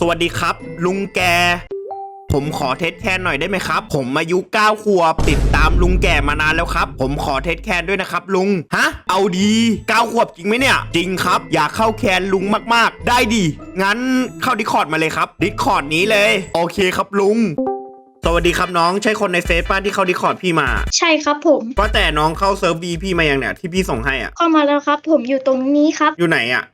สวัสดีครับ ลุงแก ผมขอเทสแคนหน่อยได้ไหมครับ ผมอายุ9ขวบติดตามลุงแก่มานานแล้วครับ ผมขอเทสแคนด้วยนะครับ ลุงฮะ เอาดี9ขวบจริงไหมเนี่ย จริงครับ อยากเข้าแคนลุงมากๆ ได้ดีงั้นเข้าดิคอร์ดมาเลยครับดิคอร์ดนี้เลย โอเคครับลุงสวัสดีครับน้องใช่คนในเฟซป้าที่เข้าดิคอร์ดพี่มา ใช่ครับผม ก็แต่น้องเข้าเซิร์ฟบีพี่มายังเนี่ยที่พี่ส่งให้อะเข้ามาแล้วครับ ผมอยู่ตรงนี้ครับ อยู่ไหนอะ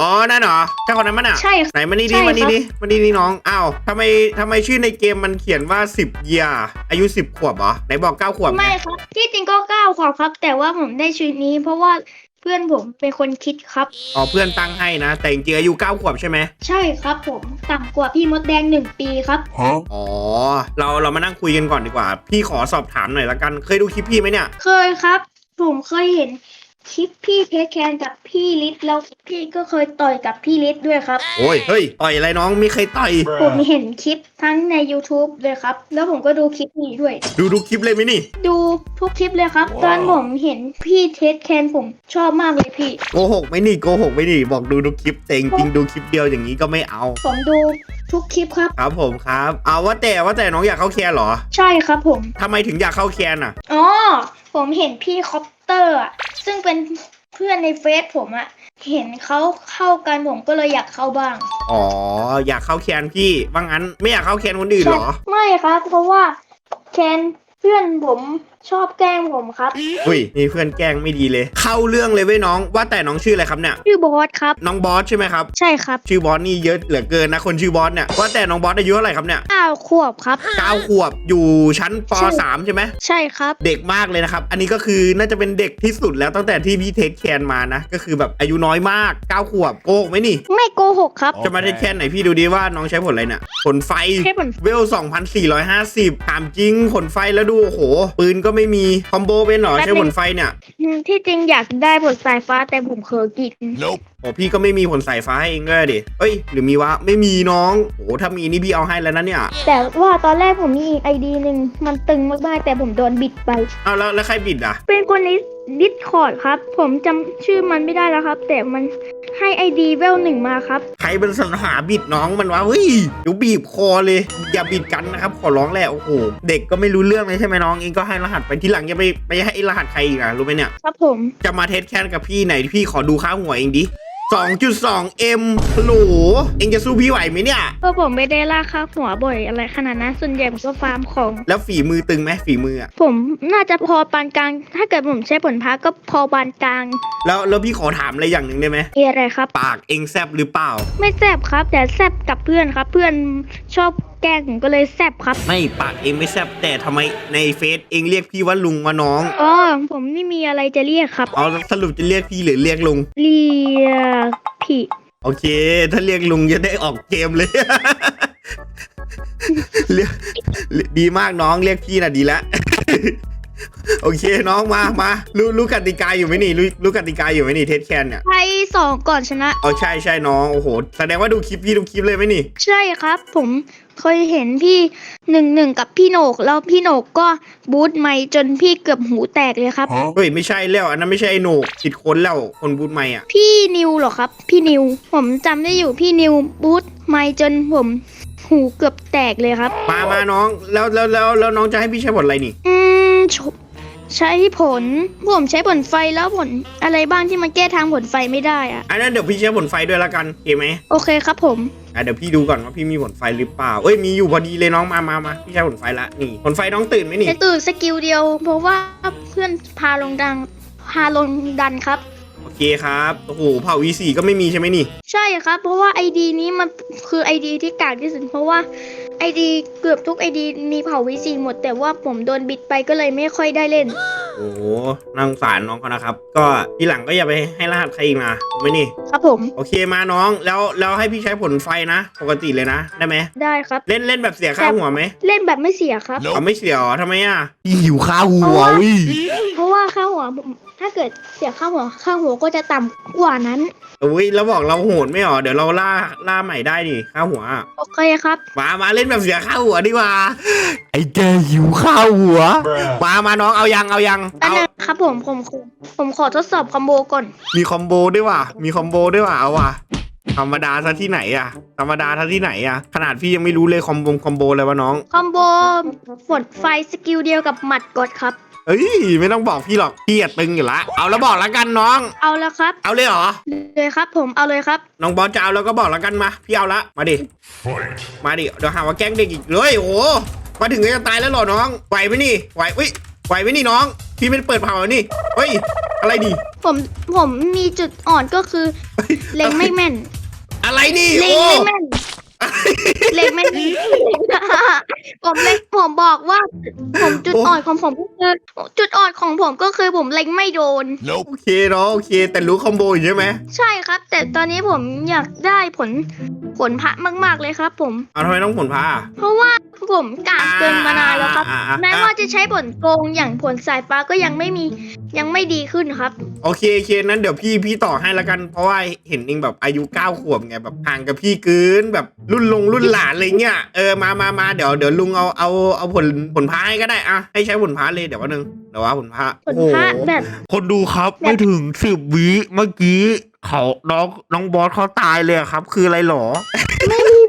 อ๋อ นั่นเหรอใช่คนนั้นมั้ยน่ะ ใช่ครับไหนมานี่ใช่ดิครับมานี่ดิมานี่ดิน้อง อ้าวทำไมทำไมชื่อในเกมมันเขียนว่า 10 เยียอายุ 10 ขวบเหรอ ไหนบอก 9 ขวบไม่ไงครับ ที่จริงก็เก้าขวบครับ แต่ว่าผมได้ชื่อนี้ เพราะว่าเพื่อนผมเป็นคนคิดครับ อ๋อ เพื่อนตั้งให้นะ แต่จริงๆอายุ 9 ขวบใช่ไหมใช่ครับ ผมต่ำกว่าพี่มดแดงหนึ่งปีครับอ๋อ เราเรามานั่งคุยกันก่อนดีกว่า พี่ขอสอบถามหน่อยละกัน เคยดูคลิปพี่ไหมเนี่ย เคยครับ ผมเคยเห็น คลิปพี่เทคแคนกับพี่ลิศแล้วพี่ก็เคยต่อยกับพี่ลิศด้วยครับ โอ้ย เฮ้ย ต่อยอะไรน้องไม่เคยต่อย ผมเห็นคลิปทั้งใน YouTube เลยครับ แล้วผมก็ดูคลิปนี้ด้วย ดูดูคลิปเลยไหมนี่ ดูทุกคลิปเลยครับ ตอนผมเห็นพี่เทสแคนผมชอบมากเลยพี่ โกหกไหมนี่โกหกไหมนี่บอกดูดูคลิปแต่จริงๆดูคลิปเดียวอย่างนี้ก็ไม่เอา ผมดูทุกคลิปครับ ครับผมครับ เอาว่าแต่ว่าแต่น้องอยากเข้าแคนเหรอใช่ครับผม ทำไมถึงอยากเข้าแคนอะ อ๋อ ผมเห็นพี่คอป เตอร์อะซึ่งเป็นเพื่อนในเฟซผมอะเห็นเขาเข้ากันผมก็เลยอยากเข้าบ้าง อ๋อ อยากเข้าแคนพี่ ว่างั้นไม่อยากเข้าแคนคนอื่นเหรอ ไม่ครับ เพราะว่าแคนเพื่อนผม ชอบแกล้งผมครับ อุ้ยมีเพื่อนแกล้งไม่ดีเลย เข้าเรื่องเลยเว้ยน้องว่าแต่น้องชื่ออะไรครับเนี่ย ชื่อบอสครับ น้องบอสใช่ไหมครับ ใช่ครับ ชื่อบอสนี่เยอะเหลือเกินนะคนชื่อบอสเนี่ยว่าแต่น้องบอสอายุเท่าไหร่ครับเนี่ยอ้าวขวบครับ เก้าขวบอยู่ชั้นป .3 ใช่ไหมใช่ครับ เด็กมากเลยนะครับ อันนี้ก็คือน่าจะเป็นเด็กที่สุดแล้วตั้งแต่ที่พี่เทคแคนมานะ ก็คือแบบอายุน้อยมากเก้าขวบโกหกไหมนี่ ไม่โกหกครับ จะมาเทคแคนไหนพี่ดูดิว่าน้องใช้ผลอะไรเนี่ยผลไฟใช่ผล เวล 2,450ถามจริงผลไฟแล้วดูโอ้โหปืนก็ไม่มีคอมโบเป็นเหรอแป๊บใช้นึงผลไฟเนี่ย ที่จริงอยากได้ผลสายฟ้าแต่ผมเคยกินโอ้พี่ก็ไม่มีผลสายฟ้าให้เองด้วยดิเอ้ย หรือมีวะ ไม่มีน้อง โอ้ถ้ามีนี่พี่เอาให้แล้วนะเนี่ย แต่ว่าตอนแรกผมมีอีกไอดีหนึ่งมันตึงมากๆแต่ผมโดนบิดไป เอาแล้วแล้วใครบิดอะ เป็นคนในดิสคอร์ดครับ ผมจำชื่อมันไม่ได้แล้วครับ แต่มันให้ไอดีเวลหนึ่งมาครับ ใครเป็นสรรหาบิดน้องมันวะเฮ้ยเดี๋ยวบีบคอเลย อย่าบิดกันนะครับขอร้องแหละโอ้โห เด็กก็ไม่รู้เรื่องเลยใช่ไหมน้องเองก็ให้รหัสไปที่หลังอย่าไปไปให้รหัสใครอีกอะรู้ไหมเนี่ย ครับผม จะมาเทสแคนกับพี่ไหนพี่ขอดูค่าหัวเองดิ 2.2 M โหลเองจะสู้พี่ไหวไหมเนี่ย ก็ผมไม่ได้ล่าค่าหัวบ่อยอะไรขนาดนั้นส่วนใหญ่ผมก็ฟาร์มของ แล้วฝีมือตึงไหมฝีมืออะผมน่าจะพอปานกลาง ถ้าเกิดผมใช้ผลพักก็พอปานกลางแล้วแล้วพี่ขอถามอะไรอย่างหนึ่งได้ไหมมีอะไรครับ ปากเองแซบหรือเปล่า ไม่แซบครับแต่แซบกับเพื่อนครับ เพื่อนชอบ แกล้งผมก็เลยแซบครับ ไม่ปากเองไม่แซบแต่ทำไมในเฟซเองเรียกพี่ว่าลุงว่าน้องอ๋อผมไม่มีอะไรจะเรียกครับ เอาสรุปจะเรียกพี่หรือเรียกลุงเรียกพี่โอเค ถ้าเรียกลุงจะได้ออกเกมเลย เรียกดีมากน้องเรียกพี่น่ะดีแล้วโอเคน้องมามารู้รู้กติกาอยู่ไหมนี่รู้รู้กติกาอยู่ไหมนี่เทสแคนเนี่ยใครสองก่อนชนะ เอาใช่ใช่น้องโอ้โห แสดงว่าดูคลิปพี่ดูคลิปเลยไหมนี่ ใช่ครับ ผม เคยเห็นพี่หนึ่งหนึ่งกับพี่โหนก แล้วพี่โหนกก็บูทไม่จนพี่เกือบหูแตกเลยครับ เฮ้ยไม่ใช่แล้วอันนั้นไม่ใช่ไอ้โหนกผิดคนแล้วคนบูทไม่อะ พี่นิวเหรอครับ พี่นิว ผมจำได้อยู่พี่นิวบูทไม่จนผม หูเกือบแตกเลยครับ มามาน้องแล้วแล้วแล้วแล้วน้องจะให้พี่ใช้ผลอะไรนี่ อืมชใช้ผล ผมใช้ผลไฟแล้วผลอะไรบ้างที่มันแก้ทางผลไฟไม่ได้อะอันนั้นเดี๋ยวพี่ใช้ผลไฟด้วยละกันเห็นไหม โอเคครับผม อะเดี๋ยวพี่ดูก่อนว่าพี่มีผลไฟหรือเปล่า เอ้ยมีอยู่พอดีเลยน้องมามามาพี่ใช้ผลไฟละนี่ผลไฟน้องตื่นไหมนี่จะตื่นสกิลเดียวเพราะว่าเพื่อนพาลงดังพาลงดันครับ โอเคครับ โอ้โหเผ่า V4 ก็ไม่มีใช่ไหมนี่ ใช่ครับ เพราะว่า ID นี้มันคือ ID ที่กากที่สุดเพราะว่า ID เกือบทุก ID มีเผ่าวิซีหมด แต่ว่าผมโดนบิดไปก็เลยไม่ค่อยได้เล่นโอ้โห น่าสงสารน้องเขานะครับ ก็ทีหลังก็อย่าไปให้รหัสใครอีกนะถูกไหมนี่ ครับผมโอเคมาน้อง แล้วแล้วให้พี่ใช้ผลไฟนะ ปกติเลยนะ ได้ไหม ได้ครับ เล่นเล่นแบบเสียค่าหัวไหมเล่นแบบไม่เสียครับเอาไม่เสียเหรอทำไมอะพี่หิวข้าวหัวเอาวะวิเพราะว่าค่าหัวผม ถ้าเกิดเสียค่าหัวค่าหัวก็จะต่ำกว่านั้นอุ้ยแล้วบอกเราโหดไม่เหรอเดี๋ยวเราล่าล่าใหม่ได้ดิข้าวหัวอะโอเคครับ มามาเล่นแบบเสียข้าวหัวดีกว่า ไอ้แกหิวข้าวหัว มามาน้องเอายังเอายังอันเอานึงครับผมผมขอผมขอทดสอบคอมโบก่อน มีคอมโบด้วยว่ะมีคอมโบด้วยว่ะเอาว่ะ ธรรมดาซะที่ไหนอะธรรมดาซะที่ไหนอะขนาดพี่ยังไม่รู้เลยคอมโบคอมโบเลยวะน้อง คอมโบฝนไฟสกิลเดียวกับหมัดกดครับ เอ้ยไม่ต้องบอกพี่หรอกพี่อะตึงอยู่ละ เอาแล้วบอกแล้วกันน้อง เอาละครับ เอาเลยเหรอ เลยครับผมเอาเลยครับ น้องบอสจะเอาแล้วก็บอกแล้วกันมา พี่เอาละ มาดิ มาดิ เดี๋ยวหาว่าแกล้งเด็กอีกเลย โอ้โหมาถึงก็จะตายแล้วเหรอน้อง ไหวไหมนี่ ไหวอุ้ย ไหวไหมนี่น้อง พี่ไม่ได้เปิดเผานี่เฮ้ยอะไรดิ ผมผมมีจุดอ่อนก็คือ เล็งไม่แม่น อะไรนี่เล็งโอ้ไม่แม่น เล็งไม่แม่นผมเล็งผมบอกว่า ผมจุดอ่อนของผมก็คือจุดอ่อนของผมก็คือผมเล็งไม่โดน โอเคเนาะโอเค แต่รู้คอมโบอยู่ใช่ไหมใช่ครับ แต่ตอนนี้ผมอยากได้ผลผลพระมาก ๆเลยครับผม เอาทำไมต้องผลพาเพราะว่าผมกาดเกินมานานแล้วครับ อ่าอ่าอ่า แม้ว่าจะใช้ผลโกงอย่างผลสายฟ้าก็ยังไม่มียังไม่ดีขึ้นครับ โอเคโอเคนั้นเดี๋ยวพี่พี่ต่อให้ละกันเพราะว่าเห็นเองแบบอายุเก้าขวบไงแบบห่างกับพี่เกินแบบรุ่นลงรุ่นหลานอะไรเงี้ยเออมามามาเดี๋ยวเดี๋ยวลุงเอาเอาเอาผลผลพาให้ก็ได้อะให้ใช้ผลพาเลยเดี๋ยววันหนึ่งเดี๋ยวว่าผลพาผลพระแบบ คนดูครับแบบไม่ถึงสิบวิเมื่อกี้เขาน้องน้องบอสเขาตายเลยอะครับ คืออะไรหรอ ไม่มี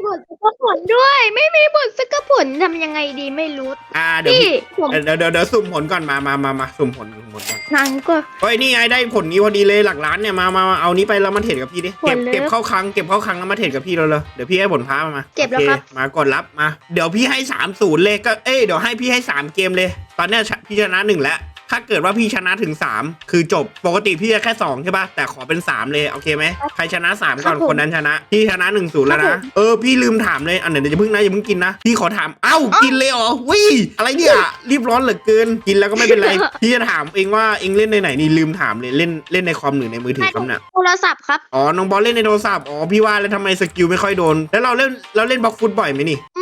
บทสกผลด้วย ไม่มีบทสกผลทำยังไงดีไม่รู้อ่าเดี๋ยวพี่พี่ผมเดี๋ยวเดี๋ยวเดี๋ยวสุ่มผลก่อนมามามามาสุ่มผลสุ่มผลก่อนนางก็ เฮ้ยนี่ไงได้ผลนี้พอดีเลยหลักล้านเนี่ยมามามาเอานี้ไปแล้วมาเทรดกับพี่ดิผลเก็บเลยเก็บเข้าคลังเก็บเข้าคลังแล้วมาเทรดกับพี่เราเลยเดี๋ยวพี่ให้ผลพามามาเก็บแล้วโอครับมากดรับมา เดี๋ยวพี่ให้สามศูนย์เลยก็เอ้ยเดี๋ยวให้พี่ให้สามเกมเลย ตอนเนี้ยชพี่ชนะหนึ่งแล้ว ถ้าเกิดว่าพี่ชนะถึง 3 คือจบปกติพี่จะแค่2ใช่ป่ะแต่ขอเป็น 3 เลยโอเคไหมใครชนะ 3 ก่อนครับผมคนนั้นชนะ พี่ชนะ1นศูนย์แล้วครันะบผมเออพี่ลืมถามเลยอันไหนเดี๋ยวจะพึ่งนะอย่าเพิ่งกินนะพี่ขอถามเอ้าเอ้ากิกินเลยเหรอวิอะไรเนี่ยรีบร้อนเหลือเกินกินแล้วก็ไม่เป็นไร พี่จะถามเองว่าเองเล่นในไหนนี่ลืมถามเลยเล่นเล่นในคอมหรือในมือถือครับเนี่ย โทรศัพท์ครับ อ๋อ น้องบอลเล่นในโทรศัพท์ อ๋อ พี่ว่าแล้วทำไมสกิลไม่ค่อยโดน แล้วเราเล่น เราเล่นบล็อกฟุตบ่อยไหมนี่ อืม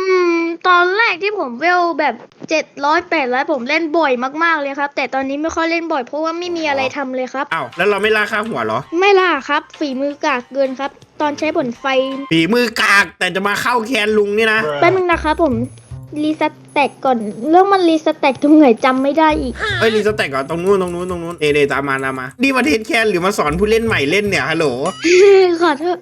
ตอนแรกที่ผมเวลแบบเจ็ดร้อยแปดร้อยผมเล่นบ่อยมากๆเลยครับ แต่ตอนนี้ไม่ค่อยเล่นบ่อยเพราะว่าไม่มีอะไรทำเลยครับอ้าวแล้วเราไม่ล่าค่าหัวเหรอ ไม่ล่ะครับ ฝีมือกากเกินครับ ตอนใช้ผลไฟ ฝีมือกากแต่จะมาเข้าแคนลุงนี่นะแป๊บนึงนะครับผม รีสแต็กก่อน เรื่องมันรีสแต็กตรงไหนจำไม่ได้อีก เอ้ยรีสแต็กก่อนตรงนู้นตรงนู้นตรงนู้นเดเดตามมาตามมานี่มาเทสแคนหรือมาสอนผู้เล่นใหม่เล่นเนี่ยฮัลโหลขอโทษ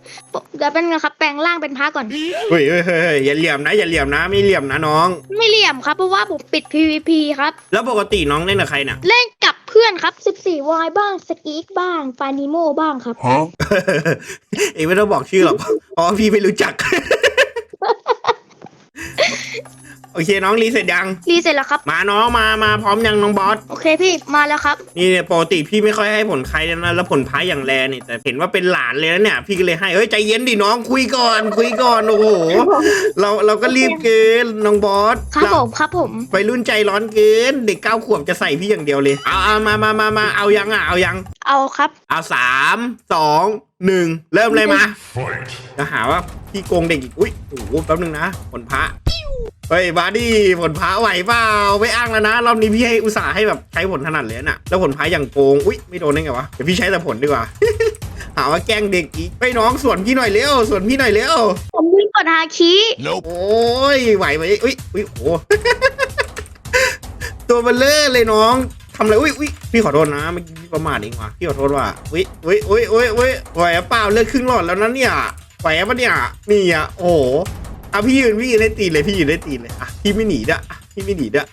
เดี๋ยวเป็นไงครับแปลงร่างเป็นพระก่อน เฮ้ยเฮ้ยเฮ้ยเฮ้ยอย่าเหลี่ยมนะอย่าเหลี่ยมนะไม่เหลี่ยมนะน้อง ไม่เหลี่ยมครับเพราะว่าผมปิด PVP ครับ แล้วปกติน้องเล่นกับใครเนี่ยเล่นกับเพื่อนครับ 14วายบ้างสกีกบ้างฟานิโมบ้างครับ เองไม่ต้องบอกชื่อหรอกเพราะว่าพี่ไม่รู้จัก โอเคน้องรีเสร็จยัง รีเสร็จแล้วครับ มาน้องมามาพร้อมยังน้องบอส โอเคพี่มาแล้วครับ นี่เนี่ยปกติพี่ไม่ค่อยให้ผลใครนะแล้วผลพายอย่างแรงนี่แต่เห็นว่าเป็นหลานเลยนะเนี่ย พี่ก็เลยให้เอ้ยใจเย็นดิน้องคุยก่อน คุยก่อนโอ้โหเราเราก็รีบเกินน้องบอสครับเราผมครับผมวัยรุ่นใจร้อนเกินเด็กเก้าขวบจะใส่พี่อย่างเดียวเลยเอาเอามามามามาเอายังอะเอายัง เอาครับ เอาสามสองหนึ่งเริ่มเลยมาจะหาว่า พี่โกงเด็กอีก อุ้ยโอ้โหแป๊บนึงนะ ผลพระ เฮ้ยบาดี้ผลพระไหวเปล่าไม่อ้างแล้วนะ รอบนี้พี่ให้อุตส่าห์ให้แบบใช้ผลถนัดเลยน่ะ แล้วผลพระอย่างโกง อุ้ยไม่โดนได้ไงวะ เดี๋ยวพี่ใช้แต่ผลดีกว่า หาว่าแกล้งเด็กอีกไปน้องสวนพี่หน่อยเร็วสวนพี่หน่อยเร็ว ผมวิ่งกดฮาคิโอ้ยไหวไหมอุ้ยอุ้ยโอ้โหตัวเบลเลอร์เลยน้องทำอะไรอุ้ยอุ้ยพี่ขอโทษนะเมื่อกี้พี่ประมาทเองว่ะพี่ขอโทษว่ะอุ้ยอุ้ยอุ้ยอุ้ยอุ้ยไหวอะเปล่าเลือดครึ่งหลอดแล้วนะเนี่ย ไหวปะเนี่ยนี่อะโอ้โหอะพี่ยืนพี่ยืนได้ตีนเลยพี่ยืนได้ตีนเลยอะพี่ไม่หนีด้วยอะพี่ไม่หนีด้วย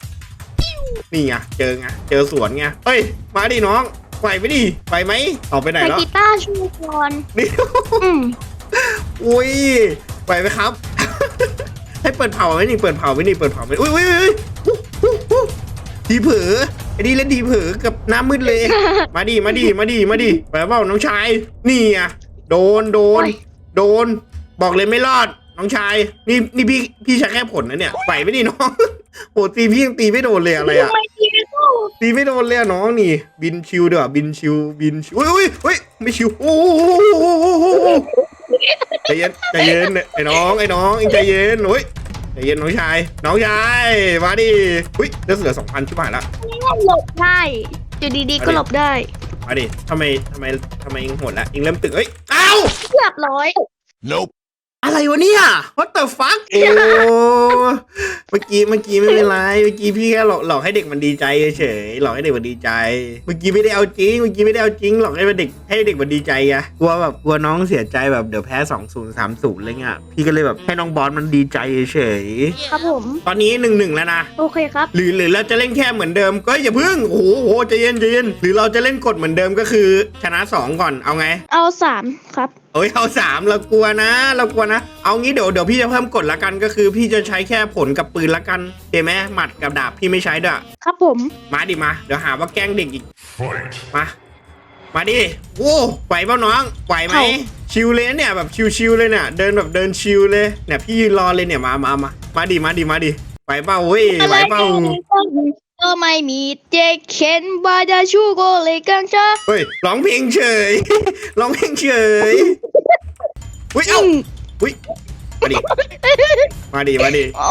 นี่ไงเจอไงเจอสวนไงเฮ้ยมาดิน้องไหวไหมดิไหวไหมออกไปไหนใส่แล้วกีตาร์ชูก่อนนี่อืมอุ้ยไหวไหมครับ ให้เปิดเผาไหมนี่เปิดเผาไหมนี่เปิดเผาไหมอุ้ยอุ้ยอุ้ยอุ๊ยอุ๊ยอุ๊ยทีเผือไอ้นี่เล่นทีเผือกับหน้ามืดเลย มาดิมาดิมาดิมาดิไปเปล่าน้องชายนี่อะโดนโดน โอ้ยโดน บอกเลยไม่รอด น้องชาย นี่นี่พี่พี่ใช้แค่ผลนะเนี่ยไหวไหมนี่น้องโอ้ตีพี่ยังตีไม่โดนเลยอะไรอะทำไมทีไม่เข้าตีไม่โดนเลยอะน้องนี่ บินชิวเด้อบินชิวบินชิวอุ้ยอุ้ยอุ้ยไม่ชิวโอ้โหใจเย็นใจเย็นไอ้น้องไอ้น้องเองใจเย็นอุ้ยใจเย็นน้องชาย น้องชายมาดิอุ้ยเลือดเสือสองพันชิบหายละหลบได้อยู่ดีๆก็หลบได้ มาดิทำไมทำไมทำไมเองโหดละเองเริ่มตึกเอ้ยเอ้าเรียบร้อย อะไรวะเนี่ย what the fuck โอ้เมื่อกี้เมื่อกี้ไม่เป็นไรเมื่อกี้พี่แค่หลอกหลอกให้เด็กมันดีใจเฉยๆหลอกให้เด็กมันดีใจ เมื่อกี้ไม่ได้เอาจริงเมื่อกี้ไม่ได้เอาจริงหลอกให้เด็กให้เด็กมันดีใจไงกลัวแบบกลัวน้องเสียใจแบบเดี๋ยวแพ้สองศูนย์สามศูนย์อะไรเงี้ยพี่ก็เลยแบบให้น้องบอสมันดีใจเฉยครับผมๆตอนนี้หนึ่งหนึ่งแล้วนะโอเคครับ หรือหรือเราจะเล่นแค่เหมือนเดิมก็อย่าเพิ่งโอ้โหโอ้โหใจเย็นใจเย็นหรือเราจะเล่นกฎเหมือนเดิมก็คือชนะสองก่อนเอาไง เอาสามครับ เอ้ยเอาสามเรากลัวนะ เรากลัวนะ เอางี้เดี๋ยวเดี๋ยวพี่จะเพิ่มกฎละกันก็คือ พี่จะใช้แค่ผลกับปืนละกันเห็นไหมหมัดกับดาบพี่ไม่ใช้ด้วยครับผมมาดิมาเดี๋ยวหาว่าแกล้งเด็กอีกมามาดิโว้ไหวเปล่าน้องไหวไหมชิวเลยนะเนี่ยแบบชิวๆเลยเนี่ยเดินแบบเดินชิวเลยเนี่ยพี่ยืนรอเลยเนี่ยมามามามาดิมาดิมาดิไหวเปล่าเว้ยไหวเปล่า ก็ไม่มีเจเคนบาดาชูโกเลยกังชาเฮ้ยร้องเพลงเฉย ร้องเพลงเฉยอุ้ยเอ้าอุ้ยมาดิมาดิมาดิโอ้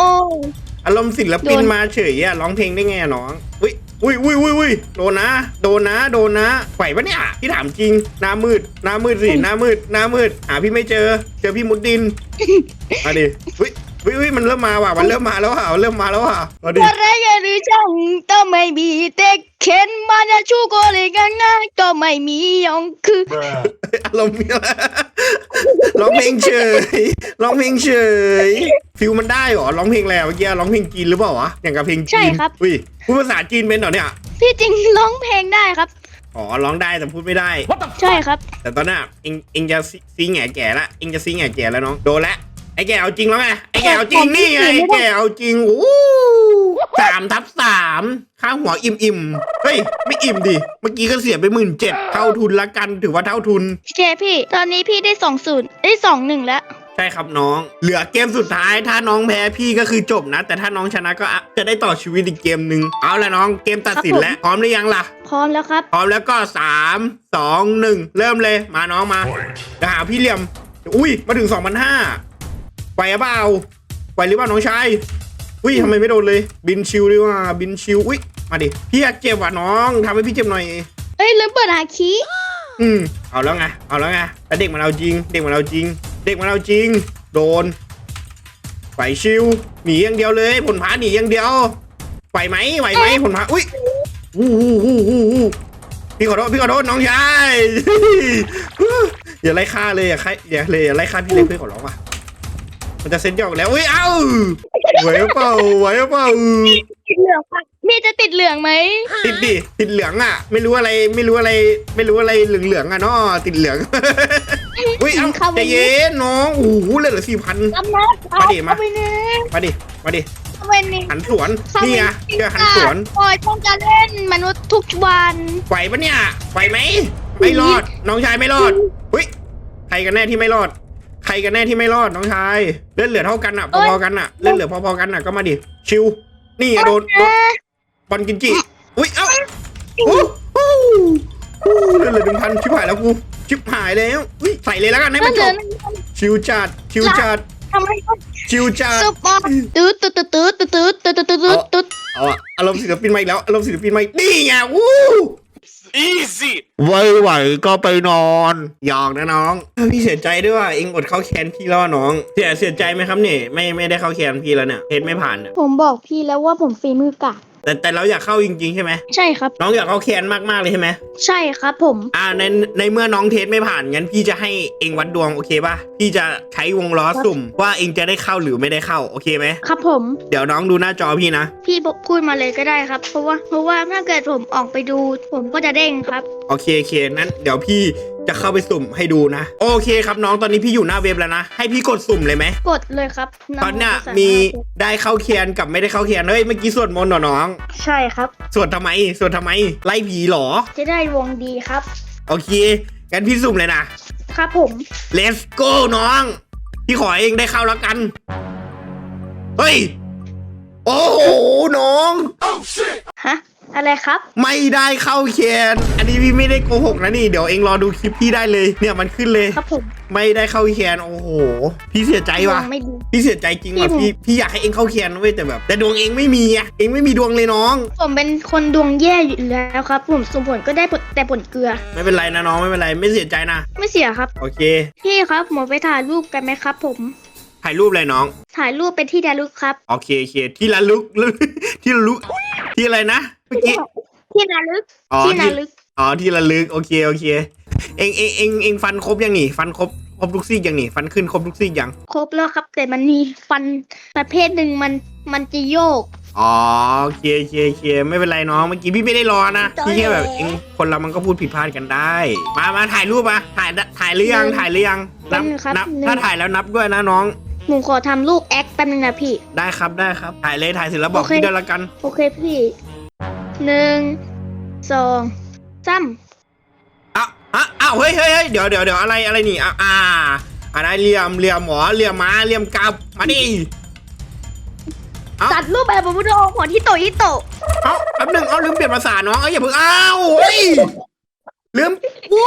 อารมณ์ศิลปินโดนมาเฉยอะร้องเพลงได้ไงอะน้องอุ้ยอุ้ยอุ้ยอุ้ยอุ้ยโดนนะ โดนนะ โดนนะไหวปะเนี่ยพี่ถามจริงหน้ามืดหน้ามืดสิหน้ามืดหน้ามืดหาพี่ไม่เจอ เจอพี่มุดดินมาดิอุ้ย อุ้ยอุ้ยมันเริ่มมาว่ะมันเริ่มมาแล้วว่ะมันเริ่มมาแล้วว่ะมาดิอะไรกันหรือจังก็ไม่มีเจเคนบาดาชูโกเลยกังนะก็ไม่มียองคืออารมณ์เนี้ยร้องเพลงเฉยร้องเพลงเฉยฟิลมันได้เหรอร้องเพลงอะไรอะเมื่อกี้ร้องเพลงจีนหรือเปล่าวะอย่างกับเพลงจีนใช่ครับ อุ้ยพูดภาษาจีนเป็นเหรอเนี่ยพี่จริงร้องเพลงได้ครับ อ๋อร้องได้แต่พูดไม่ได้ ใช่ครับ แต่ตอนน่ะเองเองจะซีซีแง่แก่ละเองจะซีแง่แก่แล้วน้องโดนละ ไอ้แก่เอาจริงแล้วไงไอ้แก่เอาจริงนี่ไงไอ้แก่เอาจริงโอ้สามทับสามค่าหัวอิ่มอิ่มๆเฮ้ยไม่อิ่มดิเมื่อกี้ก็เสียไปหมื่นเจ็ดเท่าทุนละกันถือว่าเท่าทุนโอเคพี่ ตอนนี้พี่ได้สองศูนย์ได้สองหนึ่งแล้ว ใช่ครับน้อง เหลือเกมสุดท้ายถ้าน้องแพ้พี่ก็คือจบนะ แต่ถ้าน้องชนะก็อะจะได้ต่อชีวิตอีกเกมหนึ่งเอาละน้องเกมตัดสินแล้วพร้อมหรือยังล่ะ พร้อมแล้วครับ พร้อมแล้วก็สามสองหนึ่งเริ่มเลยมาน้องมาเดี๋ยวหาพี่เหลี่ยมอุ้ยมาถึงสองพันห้า ไหวหรือเปล่าไหวหรือเปล่าน้องชายอุ้ยทำไมไม่โดนเลย บินชิวดีว่าบินชิวอุ้ยมาดิพี่อยากเจ็บว่ะน้องทำให้พี่เจ็บหน่อยเอ้ยลืมเปิดหาคีอืมเอาแล้วไงเอาแล้วไงแล้วเด็กมันเอาจริง เด็กมันเอาจริง เด็กมันเอาจริง โดนไหวชิวหนีอย่างเดียวเลยผลพาหนีอย่างเดียวไหวไหมไหวไหมผลพาอุ้ยอู้หูหูหูหูพี่ขอโทษพี่ขอโทษน้องชายอย่าไล่ฆ่าเลยอย่าใครอย่าเลยอย่าไล่ฆ่าพี่เลยเพื่อนขอร้องว่ะ มันจะเซ็นยอกแล้วอุ้ยเอ้าไหวเปล่าไหวเปล่าติดเหลืองปะพี่จะติดเหลืองไหมติดดิติดเหลืองอะ ไม่รู้อะไรไม่รู้อะไร ไม่รู้อะไรเหลืองเหลืองๆอะเนาะติดเหลืองอุ้ยเอ้าใจเย็นน้องโอ้โหเหลือสี่พันกำนัดมาดิมาเข้าไปเนยมาดิมาดิเข้าไปเนยหันสวนเข้านี่ไปไงเจอหันสวนปล่อยต้องการเล่นมนุษย์ทุกวันไหวปะเนี่ยไหวไหมไม่รอดน้องชายไม่รอดอุ้ยใครกันแน่ที่ไม่รอด ใครกันแน่ที่ไม่รอดน้องชายเล่นเหลือเท่ากันอะพอๆกันอะเล่นเหลือพอๆกันอะก็มาดิชิว นี่ไงโดนโดนบอลกินจิอุ้ยเอ้าโอ้โหโอ้โหเลือดเหลือหนึ่งพันชิบหายแล้วกูชิบหายแล้วอุ้ยใส่เลยแล้วกันให้นั่มันนเหจลือบชิวจัดชิวจัดทำไมต้องชิวจัดซุปเปอร์ตืดตืดตืดตืดตืดตืดตืดตืดตืดเอาอะอารมณ์ศิลปินมาอีกแล้วอารมณ์ศิลปินมาอีกนี่ไงวู้ easy ไว้ไหวก็ไปนอนหยอกนะน้องพี่เสียใจด้วยว่าเองอดเข้าแคนพี่แล้วน้อง เสียเสียใจไหมครับเนี่ยไม่ไม่ได้เข้าแคนพี่แล้วเนี่ยเทสไม่ผ่านเนี่ยผมบอกพี่แล้วว่าผมฝีมือกากแต่แต่เราอยากเข้าจริงๆใช่ไหมใช่ครับ น้องอยากเข้าแคนมากๆเลยใช่ไหมใช่ครับผม อ่าในในเมื่อน้องเทสไม่ผ่านงั้นพี่จะให้เองวัดดวงโอเคป่ะพี่จะใช้วงล้อสุ่ม ว่าเองจะได้เข้าหรือไม่ได้เข้าโอเคไหมครับผม เดี๋ยวน้องดูหน้าจอพี่นะ พี่บอกพูดมาเลยก็ได้ครับ เพราะว่าเพราะว่าถ้าเกิดผมออกไปดู ผมก็จะเด้งครับ โอเคโอเคนั้นเดี๋ยวพี่จะเข้าไปสุ่มให้ดูนะ โอเคครับน้องตอนนี้พี่อยู่หน้าเว็บแล้วนะ ให้พี่กดสุ่มเลยไหม กดเลยครับตอนเนี้ยำภาษามีหน้าได้เข้าเคียนกับไม่ได้เข้าเคียนเฮ้ยเมื่อกี้สวดมนต์เหรอน้อง ใช่ครับ สวดทำไม สวดทำไม ไล่ผีเหรอ จะได้วงดีครับ โอเคงั้นพี่สุ่มเลยนะ ครับผม let's go น้อง พี่ขอเองได้เข้าแล้วกัน เฮ้ย โอ้โห น้อง ฮะ อะไรครับ ไม่ได้เข้าเคียน อันนี้พี่ไม่ได้โกหกนะนี่ เดี๋ยวเองรอดูคลิปพี่ได้เลย เนี่ยมันขึ้นเลย ครับผมไม่ได้เข้าเคียน โอ้โห พี่เสียใจว่ะดวงไม่ดี พี่เสียใจจริงว่ะพี่ พี่พี่อยากให้เองเข้าเคียนนะเว้ยแต่แบบ แต่ดวงเองไม่มีอะเองไม่มีดวงเลยน้อง ผมเป็นคนดวงแย่อยู่แล้วครับ ผมสมผลก็ได้ผลแต่ผลเกลือ ไม่เป็นไรนะน้องไม่เป็นไรไม่เสียใจนะ ไม่เสียครับ โอเค พี่ครับหมอไปถ่ายรูปกันไหมครับ ผม ถ่ายรูปเลยน้อง ถ่ายรูปเป็นที่ระลึกครับ โอเคโอเคที่ละลึก ที่ละลึกที่อะไรนะเมื่อกี้ ที่ระลึก อ๋อ ที่ที่ระลึก อ๋อที่ละลึกโอเคโอเค เองเองเองเองฟันครบยังนี่ ฟันครบครบทุกซี่ยังนี่ ฟันขึ้นครบทุกซี่ยัง ครบแล้วครับ แต่มันมีฟันประเภทหนึ่งมันมันจะโยก อ๋อโอเคโอเคโอเคไม่เป็นไรน้องเมื่อกี้พี่ไม่ได้รอนะพี่แค่แบบเองคนเรามันก็พูดผิดพลาดกันได้ มามาถ่ายรูปมาถ่ายถ่ายหรือยังหนึ่งถ่ายหรือยังนับหนึ่งครับนับหนึ่งถ้าถ่ายแล้วนับด้วยนะน้อง ผมขอทำลูกแอคแป๊บนึงนะพี่ ได้ครับได้ครับ ถ่ายเลยถ่ายเสร็จแล้วบอกโอเค พี่ด้วยละกัน โอเคพี่หนึ่งสองสามอ้าวอ้าวอ้าวเฮ้ยเฮ้ยเฮ้ยเดี๋ยวเดี๋ยวเดี๋ยวอะไรอะไรนี่อ่าอ่าอะไรเหลี่ยมเหลี่ยมหมอเหลี่ยมม้าเหลี่ยมกลับมาดิ เอ้า ตัดรูปแบบผมจะออกหัวที่โตะที่โตะ เอาแป๊บหนึงเอาลืมเปลี่ยนภาษาน้องเอ้ยอย่าเพิ่งอ้าวเฮ้ย ลืมโอ้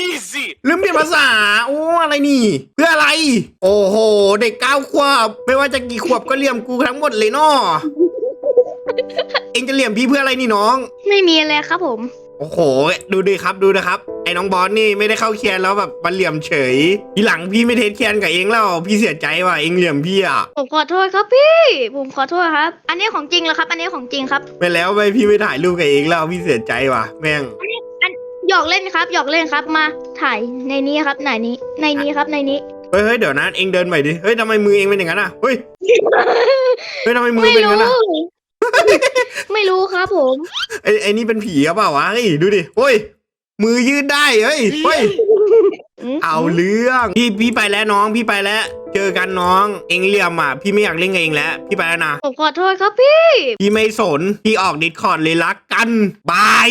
Easy. ลืมเปลี่ยนภาษาโอ้อะไรนี่ เพื่ออะไร โอ้โห เด็กเก้าขวบ ไม่ว่าจะกี่ขวบก็เหลี่ยมกูทั้งหมดเลยเนาะเองจะเหลี่ยมพี่เพื่ออะไรนี่น้อง ไม่มีอะไรครับผม โอ้โห ดูดิครับดูนะครับ ไอ้น้องบอสนี่ไม่ได้เข้าเคียนแล้วแบบมาเหลี่ยมเฉย ทีหลังพี่ไม่เทสเคียนกับเองแล้วพี่เสียใจว่ะเองเหลี่ยมพี่อะผมขอโทษครับพี่ ผมขอโทษครับ อันนี้ของจริงแล้วครับ อันนี้ของจริงครับ ไปแล้วไปพี่ไม่ถ่ายรูปกับเองแล้วพี่เสียใจว่ะ แม่งหย อกเล่นครับ หยอกเล่นครับมาถ่ายในนี้ครับไหนนี้ ในนี้ครับในนี้เฮ้ยเฮ้ยเดี๋ยวนะเองเดินใหม่ดิเฮ้ยทำไมมือเองเป็นอย่างนั้นอะเฮ้ยเฮ้ยทำไมมือไม่เป็นอย่างรู้นั้นอะไม่รู้ครับผม ไอ้ไอ้นี่เป็นผีหรือเปล่าวะเฮ้ยดูดิเฮ้ยมือยืดได้เฮ้ยเฮ้ย เอาเรื่องพี่พี่ไปแล้วน้องพี่ไปแล้ว เจอกันน้องเองเหลี่ยมอะพี่ไม่อยากเล่นกับเองแล้วพี่ไปแล้วนะผมขอโทษครับพี่ พี่ไม่สนพี่ออกดิสคอร์ดเลยรักกันบาย